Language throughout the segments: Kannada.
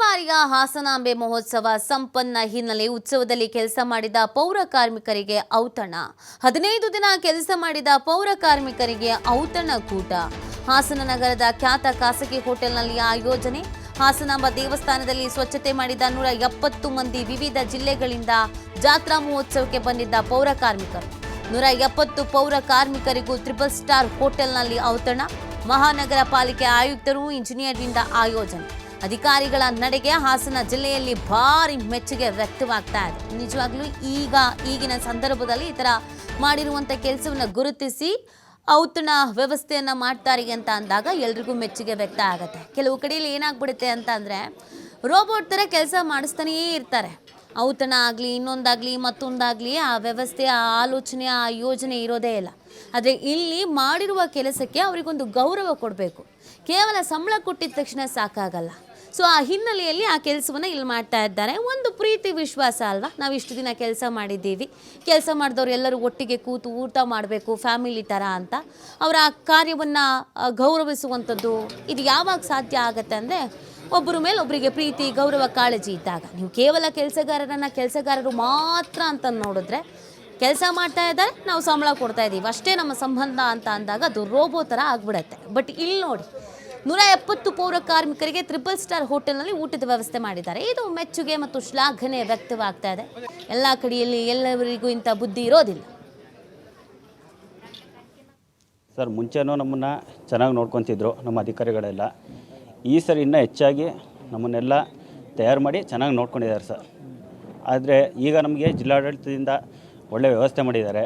ಬಾರಿಯ ಹಾಸನಾಂಬೆ ಮಹೋತ್ಸವ ಸಂಪನ್ನ ಹಿನ್ನೆಲೆ ಉತ್ಸವದಲ್ಲಿ ಕೆಲಸ ಮಾಡಿದ ಪೌರ ಕಾರ್ಮಿಕರಿಗೆ ಔತಣ. ಹದಿನೈದು ದಿನ ಕೆಲಸ ಮಾಡಿದ ಪೌರ ಕಾರ್ಮಿಕರಿಗೆ ಔತಣ ಕೂಟ. ಹಾಸನ ನಗರದ ಖ್ಯಾತ ಖಾಸಗಿ ಹೋಟೆಲ್ನಲ್ಲಿ ಆಯೋಜನೆ ಹಾಸನಾಂಬ ದೇವಸ್ಥಾನದಲ್ಲಿ ಸ್ವಚ್ಛತೆ ಮಾಡಿದ ನೂರ ಎಪ್ಪತ್ತು ಮಂದಿ ವಿವಿಧ ಜಿಲ್ಲೆಗಳಿಂದ ಜಾತ್ರಾ ಮಹೋತ್ಸವಕ್ಕೆ ಬಂದಿದ್ದ ಪೌರ ಕಾರ್ಮಿಕರು. ನೂರ ಎಪ್ಪತ್ತು ಪೌರ ಕಾರ್ಮಿಕರಿಗೂ ತ್ರಿಬಲ್ ಸ್ಟಾರ್ ಹೋಟೆಲ್ನಲ್ಲಿ ಔತಣ. ಮಹಾನಗರ ಪಾಲಿಕೆ ಆಯುಕ್ತರು, ಇಂಜಿನಿಯರ್ನಿಂದ ಆಯೋಜನೆ ಅಧಿಕಾರಿಗಳ ನಡೆಗೆ ಹಾಸನ ಜಿಲ್ಲೆಯಲ್ಲಿ ಭಾರಿ ಮೆಚ್ಚುಗೆ ವ್ಯಕ್ತವಾಗ್ತಾ ಇದೆ. ನಿಜವಾಗ್ಲೂ ಈಗ ಈಗಿನ ಸಂದರ್ಭದಲ್ಲಿ ಈ ಥರ ಮಾಡಿರುವಂಥ ಕೆಲಸವನ್ನು ಗುರುತಿಸಿ ಔತಣ ವ್ಯವಸ್ಥೆಯನ್ನು ಮಾಡ್ತಾರೆ ಅಂತ ಅಂದಾಗ ಎಲ್ರಿಗೂ ಮೆಚ್ಚುಗೆ ವ್ಯಕ್ತ ಆಗುತ್ತೆ. ಕೆಲವು ಕಡೆಯಲ್ಲಿ ಏನಾಗ್ಬಿಡುತ್ತೆ ಅಂತ ಅಂದರೆ, ರೋಬೋಟ್ ಥರ ಕೆಲಸ ಮಾಡಿಸ್ತಾನೇ ಇರ್ತಾರೆ. ಔತಣ ಆಗಲಿ, ಇನ್ನೊಂದಾಗಲಿ, ಮತ್ತೊಂದಾಗಲಿ, ಆ ವ್ಯವಸ್ಥೆ, ಆ ಆಲೋಚನೆ, ಆ ಯೋಜನೆ ಇರೋದೇ ಇಲ್ಲ. ಆದರೆ ಇಲ್ಲಿ ಮಾಡಿರುವ ಕೆಲಸಕ್ಕೆ ಅವರಿಗೊಂದು ಗೌರವ ಕೊಡಬೇಕು. ಕೇವಲ ಸಂಬಳ ಕೊಟ್ಟಿದ ತಕ್ಷಣ ಸಾಕಾಗಲ್ಲ. ಸೊ ಆ ಹಿನ್ನೆಲೆಯಲ್ಲಿ ಆ ಕೆಲಸವನ್ನು ಇಲ್ಲಿ ಮಾಡ್ತಾ ಇದ್ದಾರೆ. ಒಂದು ಪ್ರೀತಿ ವಿಶ್ವಾಸ ಅಲ್ವಾ? ನಾವು ಇಷ್ಟು ದಿನ ಕೆಲಸ ಮಾಡಿದ್ದೀವಿ. ಕೆಲಸ ಮಾಡಿದವ್ರು ಎಲ್ಲರೂ ಒಟ್ಟಿಗೆ ಕೂತು ಊಟ ಮಾಡಬೇಕು, ಫ್ಯಾಮಿಲಿ ಥರ ಅಂತ. ಅವರ ಆ ಕಾರ್ಯವನ್ನು ಗೌರವಿಸುವಂಥದ್ದು ಇದು ಯಾವಾಗ ಸಾಧ್ಯ ಆಗುತ್ತೆ ಅಂದರೆ ಒಬ್ಬರ ಮೇಲೆ ಒಬ್ಬರಿಗೆ ಪ್ರೀತಿ, ಗೌರವ, ಕಾಳಜಿ ಇದ್ದಾಗ ನೀವು ಕೇವಲ ಕೆಲಸಗಾರರನ್ನು ಕೆಲಸಗಾರರು ಮಾತ್ರ ಅಂತ ನೋಡಿದ್ರೆ ಕೆಲಸ ಮಾಡ್ತಾ ಇದ್ದಾರೆ, ನಾವು ಸಂಬಳ ಕೊಡ್ತಾ ಇದ್ದೀವಿ ಅಷ್ಟೇ ನಮ್ಮ ಸಂಬಂಧ ಅಂತ ಅಂದಾಗ ಅದು ರೋಬೋ ಥರ ಆಗ್ಬಿಡತ್ತೆ. ಬಟ್ ಇಲ್ಲಿ ನೋಡಿ, ನೂರ ಎಪ್ಪತ್ತು ಪೌರ ಕಾರ್ಮಿಕರಿಗೆ ತ್ರಿಬಲ್ ಸ್ಟಾರ್ ಹೋಟೆಲ್ನಲ್ಲಿ ಊಟದ ವ್ಯವಸ್ಥೆ ಮಾಡಿದ್ದಾರೆ. ಇದು ಮೆಚ್ಚುಗೆ ಮತ್ತು ಶ್ಲಾಘನೆ ವ್ಯಕ್ತವಾಗ್ತಾ ಇದೆ. ಎಲ್ಲ ಕಡೆಯಲ್ಲಿ ಎಲ್ಲರಿಗೂ ಇಂಥ ಬುದ್ಧಿ ಇರೋದಿಲ್ಲ. ಸರ್, ಮುಂಚೆನೂ ನಮ್ಮನ್ನು ಚೆನ್ನಾಗಿ ನೋಡ್ಕೊತಿದ್ರು ನಮ್ಮ ಅಧಿಕಾರಿಗಳೆಲ್ಲ. ಈ ಸರಿ ಇನ್ನೂ ಹೆಚ್ಚಾಗಿ ನಮ್ಮನ್ನೆಲ್ಲ ತಯಾರು ಮಾಡಿ ಚೆನ್ನಾಗಿ ನೋಡ್ಕೊಂಡಿದ್ದಾರೆ ಸರ್. ಆದರೆ ಈಗ ನಮಗೆ ಜಿಲ್ಲಾಡಳಿತದಿಂದ ಒಳ್ಳೆಯ ವ್ಯವಸ್ಥೆ ಮಾಡಿದ್ದಾರೆ.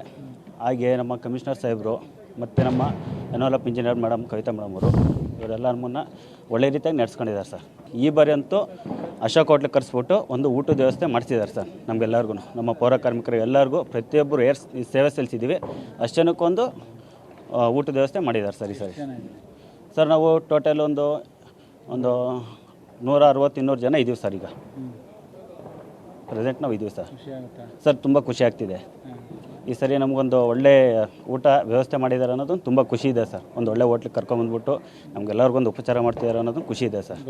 ಹಾಗೆ ನಮ್ಮ ಕಮಿಷನರ್ ಸಾಹೇಬರು ಮತ್ತು ನಮ್ಮ envelope engineer madam Kavitha madam ಅವರು ಇವರೆಲ್ಲ ನಮ್ಮನ್ನು ಒಳ್ಳೆ ರೀತಿಯಾಗಿ ನಡೆಸ್ಕೊಂಡಿದ್ದಾರೆ ಸರ್. ಈ ಬಾರಿ ಅಂತೂ ಅಶೋಕ್ ಹೋಟ್ಲಿಗೆ ಕರೆಸ್ಬಿಟ್ಟು ಒಂದು ಊಟದ ವ್ಯವಸ್ಥೆ ಮಾಡಿಸಿದ್ದಾರೆ ಸರ್ ನಮಗೆಲ್ಲರಿಗೂ. ನಮ್ಮ ಪೌರ ಕಾರ್ಮಿಕರು ಎಲ್ಲರಿಗೂ ಪ್ರತಿಯೊಬ್ಬರು ಏರ್ ಸೇವೆ ಸಲ್ಲಿಸಿದ್ದೀವಿ. ಅಷ್ಟು ಜನಕ್ಕೊಂದು ಊಟದ ವ್ಯವಸ್ಥೆ ಮಾಡಿದ್ದಾರೆ ಸರ್ ಈ ಸರಿ. ಸರ್ ನಾವು ಟೋಟಲ್ ಒಂದು ಒಂದು ನೂರ ಅರವತ್ತು ಇನ್ನೂರು ಜನ ಇದ್ದೀವಿ ಸರ್ ಈಗ. ಪ್ರೆಸೆಂಟ್ ನಾವು ಇದ್ದೀವಿ ಸರ್. ಸರ್ ತುಂಬ ಖುಷಿ ಆಗ್ತಿದೆ. ಈ ಸರಿ ನಮಗೊಂದು ಒಳ್ಳೆ ಊಟ ವ್ಯವಸ್ಥೆ ಮಾಡಿದ್ದಾರೆ ಅನ್ನೋದು ತುಂಬ ಖುಷಿ ಇದೆ ಸರ್. ಒಂದು ಒಳ್ಳೆ ಹೋಟ್ಲಿಗೆ ಕರ್ಕೊಂಬಂದ್ಬಿಟ್ಟು ನಮಗೆಲ್ಲರಿಗೊಂದು ಉಪಚಾರ ಮಾಡ್ತಿದ್ದಾರೆ ಅನ್ನೋದು ಖುಷಿ ಇದೆ ಸರ್.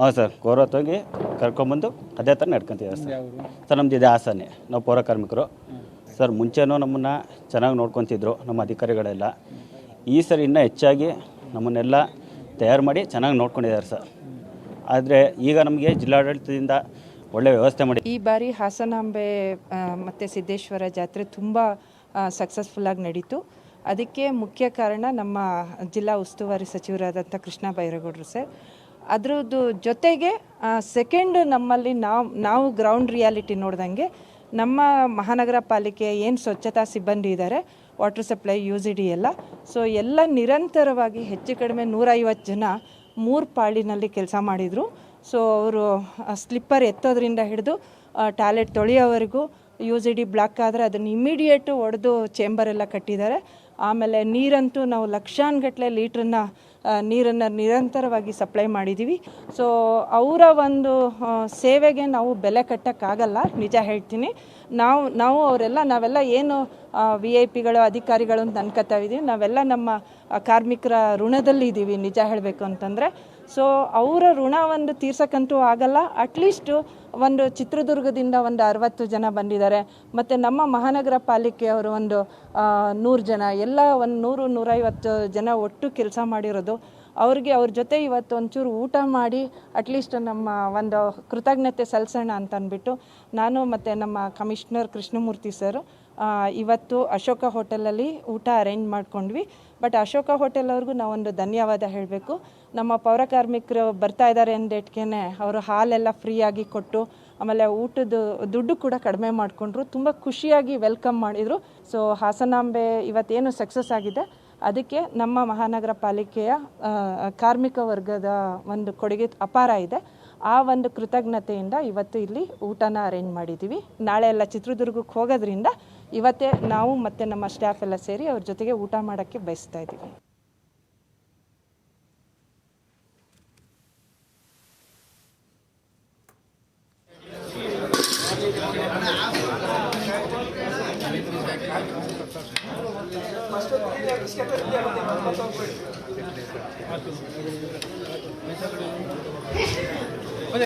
ಹಾಂ ಸರ್ ಗೌರವತ್ವಾಗಿ ಕರ್ಕೊಂಬಂದು ಅದೇ ಥರ ನಡ್ಕೊತಿದ್ದಾರೆ ಸರ್. ಸರ್ ನಮ್ದು ಇದೆ ಹಾಸನೆ. ನಾವು ಪೌರ ಕಾರ್ಮಿಕರು. ಸರ್ ಮುಂಚೆನೂ ನಮ್ಮನ್ನು ಚೆನ್ನಾಗಿ ನೋಡ್ಕೊತಿದ್ರು ನಮ್ಮ ಅಧಿಕಾರಿಗಳೆಲ್ಲ. ಈ ಸರಿ ಇನ್ನೂ ಹೆಚ್ಚಾಗಿ ನಮ್ಮನ್ನೆಲ್ಲ ತಯಾರು ಮಾಡಿ ಚೆನ್ನಾಗಿ ನೋಡ್ಕೊಂಡಿದ್ದಾರೆ ಸರ್. ಆದರೆ ಈಗ ನಮಗೆ ಜಿಲ್ಲಾಡಳಿತದಿಂದ ಒಳ್ಳೆ ವ್ಯವಸ್ಥೆ ಮಾಡಿ ಈ ಬಾರಿ ಹಾಸನಾಂಬೆ ಮತ್ತು ಸಿದ್ದೇಶ್ವರ ಜಾತ್ರೆ ತುಂಬ ಸಕ್ಸಸ್ಫುಲ್ಲಾಗಿ ನಡೀತು. ಅದಕ್ಕೆ ಮುಖ್ಯ ಕಾರಣ ನಮ್ಮ ಜಿಲ್ಲಾ ಉಸ್ತುವಾರಿ ಸಚಿವರಾದಂಥ ಕೃಷ್ಣ ಬೈರೇಗೌಡರು ಸರ್. ಅದರದ್ದು ಜೊತೆಗೆ ಸೆಕೆಂಡ್ ನಮ್ಮಲ್ಲಿ ನಾವು ನಾವು ಗ್ರೌಂಡ್ ರಿಯಾಲಿಟಿ ನೋಡ್ದಂಗೆ ನಮ್ಮ ಮಹಾನಗರ ಪಾಲಿಕೆ ಏನು ಸ್ವಚ್ಛತಾ ಸಿಬ್ಬಂದಿ ಇದ್ದಾರೆ water supply U G D ಎಲ್ಲ ಸೊ ಎಲ್ಲ ನಿರಂತರವಾಗಿ ಹೆಚ್ಚು ಕಡಿಮೆ ನೂರೈವತ್ತು ಜನ ಮೂರು ಪಾಳಿನಲ್ಲಿ ಕೆಲಸ ಮಾಡಿದರು. ಸೊ ಅವರು ಸ್ಲಿಪ್ಪರ್ ಎತ್ತೋದ್ರಿಂದ ಹಿಡಿದು ಟಾಯ್ಲೆಟ್ ತೊಳೆಯೋವರೆಗೂ ಯು ಜಿ ಡಿ ಬ್ಲಾಕ್ ಆದರೆ ಅದನ್ನು ಇಮಿಡಿಯೇಟು ಒಡೆದು ಚೇಂಬರೆಲ್ಲ ಕಟ್ಟಿದ್ದಾರೆ. ಆಮೇಲೆ ನೀರಂತೂ ನಾವು ಲಕ್ಷಾನುಗಟ್ಟಲೆ ಲೀಟ್ರನ್ನ ನೀರನ್ನು ನಿರಂತರವಾಗಿ ಸಪ್ಲೈ ಮಾಡಿದ್ದೀವಿ ಸೊ ಅವರ ಒಂದು ಸೇವೆಗೆ ನಾವು ಬೆಲೆ ಕಟ್ಟೋಕ್ಕಾಗಲ್ಲ, ನಿಜ ಹೇಳ್ತೀನಿ. ನಾವು ನಾವು ಅವರೆಲ್ಲ, ನಾವೆಲ್ಲ ಏನು ವಿ ಐ ಪಿಗಳು ಅಧಿಕಾರಿಗಳು ಅಂತ ಅನ್ಕೋತಾ ಇದ್ದೀವಿ ನಾವೆಲ್ಲ ನಮ್ಮ ಕಾರ್ಮಿಕರ ಋಣದಲ್ಲಿ ಇದ್ದೀವಿ ನಿಜ ಹೇಳಬೇಕು ಅಂತಂದರೆ. ಸೊ ಅವರ ಋಣ ಒಂದು ತೀರ್ಸಕ್ಕಂತೂ ಆಗಲ್ಲ. ಅಟ್ಲೀಸ್ಟು ಒಂದು ಚಿತ್ರದುರ್ಗದಿಂದ ಒಂದು ಅರವತ್ತು ಜನ ಬಂದಿದ್ದಾರೆ. ಮತ್ತು ನಮ್ಮ ಮಹಾನಗರ ಪಾಲಿಕೆಯವರು ಒಂದು ನೂರು ಜನ, ಎಲ್ಲ ಒಂದು ನೂರು, ನೂರೈವತ್ತು ಜನ ಒಟ್ಟು ಕೆಲಸ ಮಾಡಿರೋದು. ಅವ್ರಿಗೆ ಅವ್ರ ಜೊತೆ ಇವತ್ತು ಒಂಚೂರು ಊಟ ಮಾಡಿ ಅಟ್ಲೀಸ್ಟ್ ನಮ್ಮ ಒಂದು ಕೃತಜ್ಞತೆ ಸಲ್ಲಿಸೋಣ ಅಂತ ಅಂದ್ಬಿಟ್ಟು ನಾನು ಮತ್ತು ನಮ್ಮ ಕಮಿಷ್ನರ್ ಕೃಷ್ಣಮೂರ್ತಿ ಸರ್ ಇವತ್ತು ಅಶೋಕ ಹೋಟೆಲಲ್ಲಿ ಊಟ ಅರೇಂಜ್ ಮಾಡ್ಕೊಂಡ್ವಿ. ಬಟ್ ಅಶೋಕ ಹೋಟೆಲ್ ಅವ್ರಿಗೂ ನಾವೊಂದು ಧನ್ಯವಾದ ಹೇಳಬೇಕು. ನಮ್ಮ ಪೌರ ಕಾರ್ಮಿಕರು ಬರ್ತಾ ಇದ್ದಾರೆ ಅಂದೇಟ್ಗೆ ಅವರು ಹಾಲೆಲ್ಲ ಫ್ರೀಯಾಗಿ ಕೊಟ್ಟು ಆಮೇಲೆ ಊಟದ ದುಡ್ಡು ಕೂಡ ಕಡಿಮೆ ಮಾಡಿಕೊಂಡ್ರು. ತುಂಬ ಖುಷಿಯಾಗಿ ವೆಲ್ಕಮ್ ಮಾಡಿದರು. ಸೊ ಹಾಸನಾಂಬೆ ಇವತ್ತೇನು ಸಕ್ಸಸ್ ಆಗಿದೆ. ಅದಕ್ಕೆ ನಮ್ಮ ಮಹಾನಗರ ಪಾಲಿಕೆಯ ಕಾರ್ಮಿಕ ವರ್ಗದ ಒಂದು ಕೊಡುಗೆ ಅಪಾರ ಇದೆ. ಆ ಒಂದು ಕೃತಜ್ಞತೆಯಿಂದ ಇವತ್ತು ಇಲ್ಲಿ ಊಟನ ಅರೇಂಜ್ ಮಾಡಿದ್ದೀವಿ ನಾಳೆ ಎಲ್ಲ ಚಿತ್ರದುರ್ಗಕ್ಕೆ ಹೋಗೋದ್ರಿಂದ ಇವತ್ತೇ ನಾವು ಮತ್ತು ನಮ್ಮ ಸ್ಟಾಫ್ ಎಲ್ಲ ಸೇರಿ ಅವ್ರ ಜೊತೆಗೆ ಊಟ ಮಾಡೋಕ್ಕೆ ಬಯಸ್ತಾ ಇದ್ದೀವಿ Thank. ಈ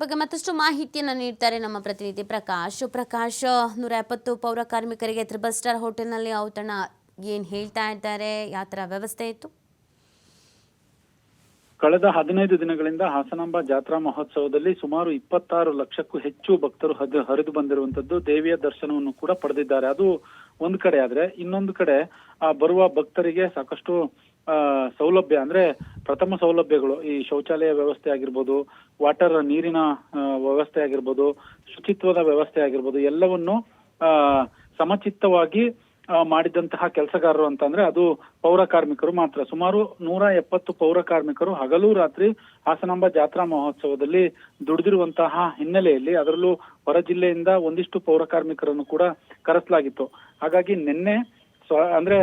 ಬಗ್ಗೆ ಮತ್ತಷ್ಟು ಮಾಹಿತಿಯನ್ನು ನೀಡ್ತಾರೆ ನಮ್ಮ ಪ್ರತಿನಿಧಿ ಪ್ರಕಾಶ್. ಪ್ರಕಾಶ್, ನೂರ ಎಪ್ಪತ್ತು ಪೌರ ಕಾರ್ಮಿಕರಿಗೆ ತ್ರಿಬಲ್ ಸ್ಟಾರ್ ಹೋಟೆಲ್ನಲ್ಲಿ ಔತಣ ಏನು ಹೇಳ್ತಾ ಇದ್ದಾರೆ? ಯಾವ ಥರ ವ್ಯವಸ್ಥೆ ಇತ್ತು? ಕಳೆದ ಹದಿನೈದು ದಿನಗಳಿಂದ ಹಾಸನಾಂಬ ಜಾತ್ರಾ ಮಹೋತ್ಸವದಲ್ಲಿ ಸುಮಾರು ಇಪ್ಪತ್ತಾರು ಲಕ್ಷಕ್ಕೂ ಹೆಚ್ಚು ಭಕ್ತರು ಹರಿದು ಬಂದಿರುವಂತದ್ದು ದೇವಿಯ ದರ್ಶನವನ್ನು ಕೂಡ ಪಡೆದಿದ್ದಾರೆ. ಅದು ಒಂದ್ ಕಡೆ ಆದ್ರೆ, ಇನ್ನೊಂದು ಕಡೆ ಆ ಬರುವ ಭಕ್ತರಿಗೆ ಸಾಕಷ್ಟು ಸೌಲಭ್ಯ ಅಂದ್ರೆ ಪ್ರಥಮ ಸೌಲಭ್ಯಗಳು, ಈ ಶೌಚಾಲಯ ವ್ಯವಸ್ಥೆ ಆಗಿರ್ಬೋದು, ವಾಟರ್ ನೀರಿನ ವ್ಯವಸ್ಥೆ ಆಗಿರ್ಬೋದು, ಶುಚಿತ್ವದ ವ್ಯವಸ್ಥೆ ಆಗಿರ್ಬೋದು, ಎಲ್ಲವನ್ನು ಸಮಚಿತ್ತವಾಗಿ ಮಾಡಿದಂತಹ ಕೆಲಸಗಾರರು ಅಂತಂದ್ರೆ ಅದು ಪೌರ ಕಾರ್ಮಿಕರು ಮಾತ್ರ. ಸುಮಾರು ನೂರ ಎಪ್ಪತ್ತು ಪೌರ ಕಾರ್ಮಿಕರು ಹಗಲು ರಾತ್ರಿ ಹಾಸನಾಂಬ ಜಾತ್ರಾ ಮಹೋತ್ಸವದಲ್ಲಿ ದುಡಿದಿರುವಂತಹ ಹಿನ್ನೆಲೆಯಲ್ಲಿ ಅದರಲ್ಲೂ ಹೊರ ಜಿಲ್ಲೆಯಿಂದ ಒಂದಿಷ್ಟು ಪೌರ ಕಾರ್ಮಿಕರನ್ನು ಕೂಡ ಕರೆಸಲಾಗಿತ್ತು. ಹಾಗಾಗಿ ನಿನ್ನೆ ಅಂದ್ರೆ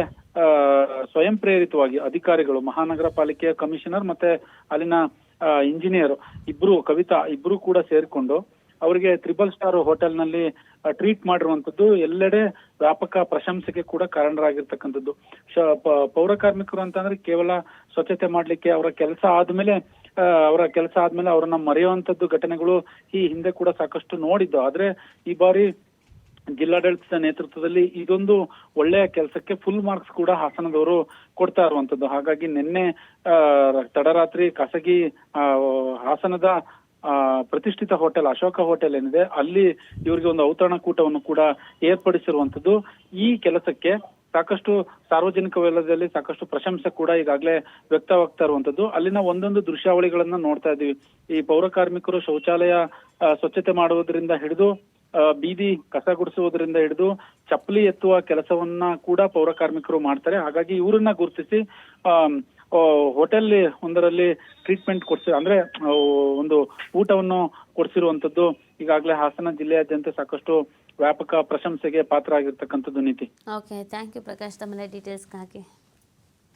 ಸ್ವಯಂ ಪ್ರೇರಿತವಾಗಿ ಅಧಿಕಾರಿಗಳು, ಮಹಾನಗರ ಪಾಲಿಕೆಯ ಕಮಿಷನರ್ ಮತ್ತೆ ಅಲ್ಲಿನ ಇಂಜಿನಿಯರ್, ಇಬ್ರು ಕವಿತಾ ಇಬ್ರು ಕೂಡ ಸೇರಿಕೊಂಡು ಅವರಿಗೆ ತ್ರಿಬಲ್ ಸ್ಟಾರ್ ಹೋಟೆಲ್ನಲ್ಲಿ ಟ್ರೀಟ್ ಮಾಡಿರುವಂತದ್ದು ಎಲ್ಲೆಡೆ ವ್ಯಾಪಕ ಪ್ರಶಂಸೆಗೆ ಕೂಡ ಕಾರಣರಾಗಿರ್ತಕ್ಕಂಥದ್ದು. ಪೌರ ಕಾರ್ಮಿಕರು ಅಂತಂದ್ರೆ ಕೇವಲ ಸ್ವಚ್ಛತೆ ಮಾಡ್ಲಿಕ್ಕೆ ಅವರ ಕೆಲಸ ಆದ್ಮೇಲೆ ಅವರ ಕೆಲಸ ಆದ್ಮೇಲೆ ಅವರನ್ನ ಮರೆಯುವಂತದ್ದು ಘಟನೆಗಳು ಈ ಹಿಂದೆ ಕೂಡ ಸಾಕಷ್ಟು ನೋಡಿದ್ದು. ಆದ್ರೆ ಈ ಬಾರಿ ಜಿಲ್ಲಾಡಳಿತದ ನೇತೃತ್ವದಲ್ಲಿ ಇದೊಂದು ಒಳ್ಳೆಯ ಕೆಲಸಕ್ಕೆ ಫುಲ್ ಮಾರ್ಕ್ಸ್ ಕೂಡ ಹಾಸನದವರು ಕೊಡ್ತಾ ಇರುವಂತದ್ದು ಹಾಗಾಗಿ ನಿನ್ನೆ ತಡರಾತ್ರಿ ಖಾಸಗಿ ಹಾಸನದ ಪ್ರತಿಷ್ಠಿತ ಹೋಟೆಲ್, ಅಶೋಕ ಹೋಟೆಲ್ ಏನಿದೆ, ಅಲ್ಲಿ ಇವರಿಗೆ ಒಂದು ಔತಣಕೂಟವನ್ನು ಕೂಡ ಏರ್ಪಡಿಸಿರುವಂತದ್ದು ಈ ಕೆಲಸಕ್ಕೆ ಸಾಕಷ್ಟು ಸಾರ್ವಜನಿಕ ವಲಯದಲ್ಲಿ ಸಾಕಷ್ಟು ಪ್ರಶಂಸೆ ಕೂಡ ಈಗಾಗಲೇ ವ್ಯಕ್ತವಾಗ್ತಾ ಇರುವಂತದ್ದು ಅಲ್ಲಿನ ಒಂದೊಂದು ದೃಶ್ಯಾವಳಿಗಳನ್ನ ನೋಡ್ತಾ ಇದೀವಿ ಈ ಪೌರ ಕಾರ್ಮಿಕರು ಶೌಚಾಲಯ ಸ್ವಚ್ಛತೆ ಮಾಡುವುದರಿಂದ ಹಿಡಿದು ಬೀದಿ ಕಸ ಗುಡಿಸುವುದರಿಂದ ಹಿಡಿದು, ಚಪ್ಪಲಿ ಎತ್ತುವ ಕೆಲಸವನ್ನ ಕೂಡ ಪೌರ ಕಾರ್ಮಿಕರು ಮಾಡ್ತಾರೆ. ಹಾಗಾಗಿ ಇವರನ್ನ ಗುರುತಿಸಿ ಹೋಟೆಲ್ ಒಂದರಲ್ಲಿ ಟ್ರೀಟ್ಮೆಂಟ್ ಕೊಡ್ಸಿ ಅಂದ್ರೆ ಒಂದು ಊಟವನ್ನು ಕೊಡ್ಸಿರುವಂತದ್ದು ಈಗಾಗಲೇ ಹಾಸನ ಜಿಲ್ಲೆಯಾದ್ಯಂತ ಸಾಕಷ್ಟು ವ್ಯಾಪಕ ಪ್ರಶಂಸೆಗೆ ಪಾತ್ರ ಆಗಿರ್ತಕ್ಕಂಥದ್ದು ನೀತಿ. ಓಕೆ ಥ್ಯಾಂಕ್ ಯು ಪ್ರಕಾಶ್ ತಮ್ಮ